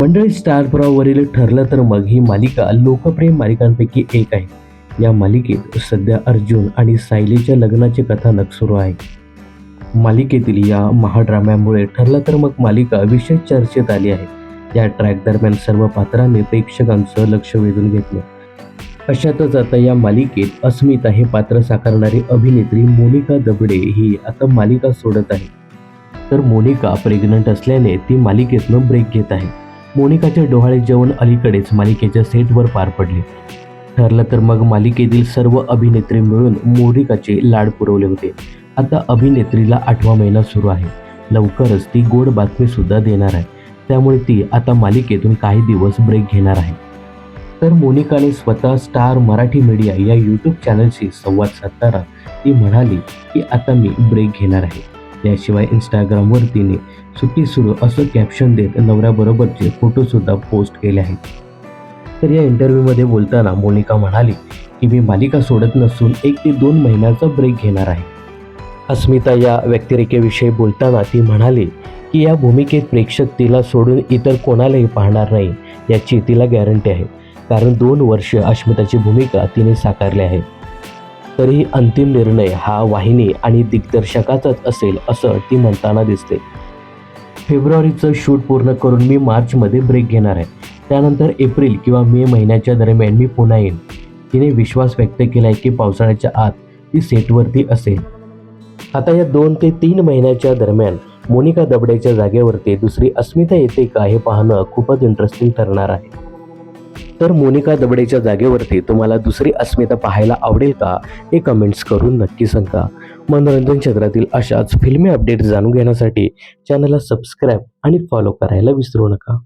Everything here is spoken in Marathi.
मंडळी स्टारपराववरील ठरलं तर मग ही मालिका लोकप्रिय मालिकांपैकी एक आहे. या मालिकेत सध्या अर्जुन आणि सायलीच्या लग्नाचे कथानक सुरू आहे. मालिकेतील या महाड्राम्यामुळे ठरलं तर मग मालिका विशेष चर्चेत आली आहे. या ट्रॅक दरम्यान सर्व पात्रांनी प्रेक्षकांचं लक्ष वेधून घेतलं. अशातच आता या मालिकेत अस्मिता हे पात्र साकारणारी अभिनेत्री मोनिका दबडे ही आता मालिका सोडत आहे. तर मोनिका प्रेग्नंट असल्याने ती मालिकेतनं ब्रेक घेत आहे. मोनिकाचे डोहाळे जेवण अलीकडेच मालिकेच्या सेटवर पार पडले. ठरलं तर मग मालिकेतील सर्व अभिनेत्री मिळून मोनिकाचे लाड पुरवले होते. आता अभिनेत्रीला आठवा महिना सुरू आहे. लवकरच ती गोड बातमी सुद्धा देणार आहे. त्यामुळे ती आता मालिकेतून काही दिवस ब्रेक घेणार आहे. तर मोनिकाने स्वतः स्टार मराठी मीडिया या यूट्यूब चॅनलशी संवाद साधताना ती म्हणाली की आता मी ब्रेक घेणार आहे. याशिवाय इंस्टाग्रामवर तिने सुट्टी सुरू असं कॅप्शन देत नवऱ्याबरोबरचे फोटोसुद्धा पोस्ट केले आहेत. तर या इंटरव्ह्यूमध्ये बोलताना मोनिका म्हणाली की मी मालिका सोडत नसून एक ते दोन महिन्याचा ब्रेक घेणार आहे. अस्मिता या व्यक्तिरेखेविषयी बोलताना ती म्हणाली की या भूमिकेत प्रेक्षक तिला सोडून इतर कोणालाही पाहणार नाही याची तिला गॅरंटी आहे. कारण दोन वर्ष अस्मिताची भूमिका तिने साकारली आहे. तरीही अंतिम निर्णय हा वाहिनी आणि दिग्दर्शकाचाच असेल असं ती म्हणताना दिसते. फेब्रुवारीचं शूट पूर्ण करून मी मार्चमध्ये ब्रेक घेणार आहे. त्यानंतर एप्रिल किंवा मे महिन्याच्या दरम्यान मी पुन्हा येईन. तिने विश्वास व्यक्त केला आहे की पावसाळ्याच्या आत ती सेटवरती असेल. आता या दोन ते तीन महिन्याच्या दरम्यान मोनिका दबडेच्या जागेवरती दुसरी अस्मिता येते का हे पाहणं खूपच इंटरेस्टिंग ठरणार आहे. तर मोनिका दबडेच्या जागेवरती तुम्हाला दुसरी अस्मिता पाहायला आवडेल का हे कमेंट्स करून नक्की सांगा. मनोरंजन क्षेत्रातील अशाच फिल्मी अपडेट जाणून घेण्यासाठी चॅनलला सबस्क्राईब आणि फॉलो करायला विसरू नका.